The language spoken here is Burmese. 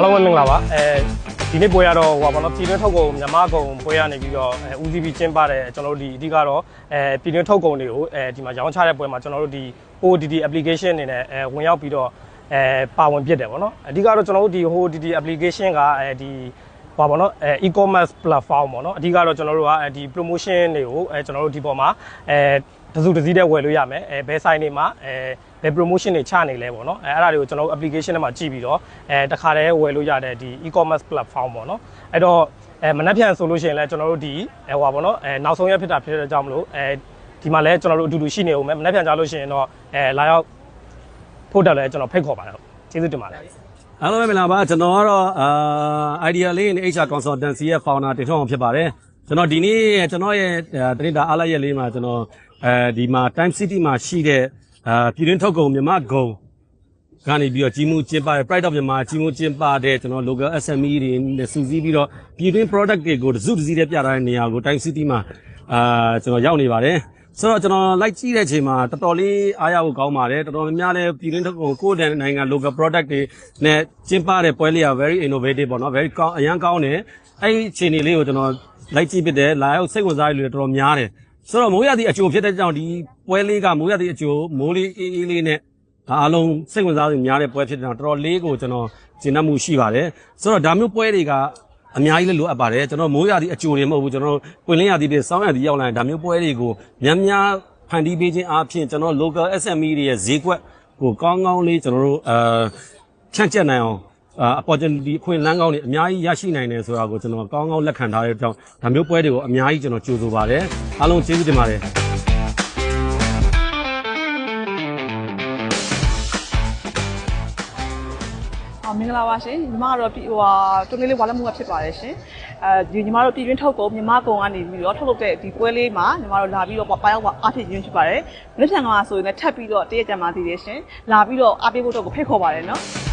အားလုံးပဲမင်္ဂလာပါအဲဒီနေ့ပွဲရတော့ဟိုပါဘောနော်ပြည်တွင်းထုတ်ကုန်မြန်မာကုန်ပွဲရနေပြီးတော့အဲဦးစီးပြီးကျင်းပတဲ့ကျွန်တော်တို့ဒီအဓိကတော့အဲပြည်တွင်းထုတ်ကုန်တွေကိုအဲဒီမှာရောင်းချတဲ့ပွဲမှာကျွန်တော်တို့ဒီ ODD application အနေနဲ့အဲဝင်ရောက်ပြီးတော့အဲပါဝင်ဖြစ်တယ်ဗောနော်အဓိကတော့ကျွန်တော်တို့ဒီ ODD application ကအဲဒီဟောပါတော့အဲ e-commerce platform ပေါ့နော်အဓိကတော့ကျွန်တော်တို့ကအဲဒီ promotion တွေကိုအဲကျွန်တော်တို့ဒီပေါ်မှာအဲ တစုတစည်းတဲ့ဝယ်လို့ရမယ်အဲဘယ် site တွေမှာအဲဘယ် promotion တွေချနေလဲပေါ့နော်အဲအဲ့ဒါတွေကိုကျွန်တော်တို့ application ထဲမှာကြည့်ပြီးတော့အဲတခါတည်းဝယ်လို့ရတဲ့ဒီ e-commerce platform ပေါ့နော်အဲ့တော့အဲမနှက်ဖြန်ဆိုလို့ရှိရင်လည်းကျွန်တော်တို့ဒီအဲဟိုပါပေါ့နော်အဲနောက်ဆုံးရဖြစ်တာဖြစ်တဲ့ကြောင့်မလို့အဲဒီမှာလည်းကျွန်တော်တို့အတူတူရှိနေဦးမယ်မနှက်ဖြန်ကြလို့ရှိရင်တော့အဲလာရောက်ဖို့တက်လည်းကျွန်တော်ဖိတ်ခေါ်ပါတယ်ဟုတ်ကျေးဇူးတင်ပါတယ်အားလုံးပဲမင်္ဂလာပါကျွန်တော်ကတော့အာ idea လေး HR consultancy ရဲ့ founder တင်ထွန်းအောင်ဖြစ်ပါတယ် ကျွန်တော်ဒီနေ့ကျွန်တော်ရဲ့တရိတာအားလိုက်ရက်လေးမှာကျွန်တော်အဲဒီမှာ time city မှာရှိတဲ့အာပြည်တွင်းထုတ်ကုန်မြမဂုံကနေပြီးတော့ကြီးမှုကျင်းပတဲ့ pride of မြန်မာကြီးမှုကျင်းပတဲ့ကျွန်တော် local SME တွေနဲ့စုစည်းပြီးတော့ပြည်တွင်း product တွေကိုတစုတစည်းတည်းပြထားတဲ့နေရာကို time city မှာအာကျွန်တော်ရောက်နေပါတယ်ဆိုတော့ကျွန်တော် like ကြည့်တဲ့အချိန်မှာတော်တော်လေးအားရဖို့ကောင်းပါတယ်တော်တော်များများလည်းပြည်တွင်းထုတ်ကုန်ကိုယ့်တဲ့နိုင်ငံ local product တွေနဲ့ကျင်းပတဲ့ပွဲလေးက very innovative ပေါ့နော် very ကောင်းအရန်ကောင်းတယ် အဲ့ဒီအခြေအနေလေးကိုကျွန်တော် like ကြည့်ဖြစ်တယ်လာရောက်စိတ်ဝင်စားရလို့တော်တော်များတယ်ဆိုတော့မိုးရသည့်အကျိုးဖြစ်တဲ့ကြောင့်ဒီပွဲလေးကမိုးရသည့်အကျိုးမိုးလေးအေးအေးလေးနဲ့အားလုံးစိတ်ဝင်စားသူများတဲ့ပွဲဖြစ်တဲ့ကြောင့်တော်တော်လေးကိုကျွန်တော်ကျင့်တတ်မှုရှိပါတယ်ဆိုတော့ဒါမျိုးပွဲတွေကအများကြီးလည်းလိုအပ်ပါတယ်ကျွန်တော်မိုးရသည့်အကျိုးတွေမဟုတ်ဘူးကျွန်တော်ပွင့်လင်းရသည့်ပြင်စောင်းရသည့်ရောက်လာရင်ဒါမျိုးပွဲတွေကိုများများဖန်တီးပေးခြင်းအပြင်ကျွန်တော် local SME တွေရဲ့ဈေးကွက်ကိုကောင်းကောင်းလေးကျွန်တော်တို့အဲဖြန့်ကျက်နိုင်အောင်အာ opportunity အခွင့်အလမ်းကောင်းတွေအများကြီးရရှိနိုင်တယ်ဆိုတာကိုကျွန်တော်ကောင်းကောင်းလက်ခံထားတဲ့ကြောင့်ဒါမျိုးပွဲတွေကိုအများကြီးကျွန်တော်ကြိုဆိုပါတယ်အားလုံးကျေးဇူးတင်ပါတယ်အော်မင်္ဂလာပါရှင်ညီမကတော့ဒီဟိုဟာတွန်းလေးလေးဝါလက်မှုကဖြစ်ပါတယ်ရှင်အဲဒီညီမတို့ပြည်တွင်းထုတ်ကုန်မြမကုံကနေပြီးတော့ထုတ်လုပ်တဲ့ဒီပွဲလေးမှာညီမတို့လာပြီးတော့ပါရောက်အားဖြည့်ရင်းဖြစ်ပါတယ်လက်ဖြန်ကဆိုရင်လည်းထပ်ပြီးတော့တရက်ကြံပါသေးတယ်ရှင်လာပြီးတော့အားပေးဖို့တော့ကိုဖိတ်ခေါ်ပါတယ်နော်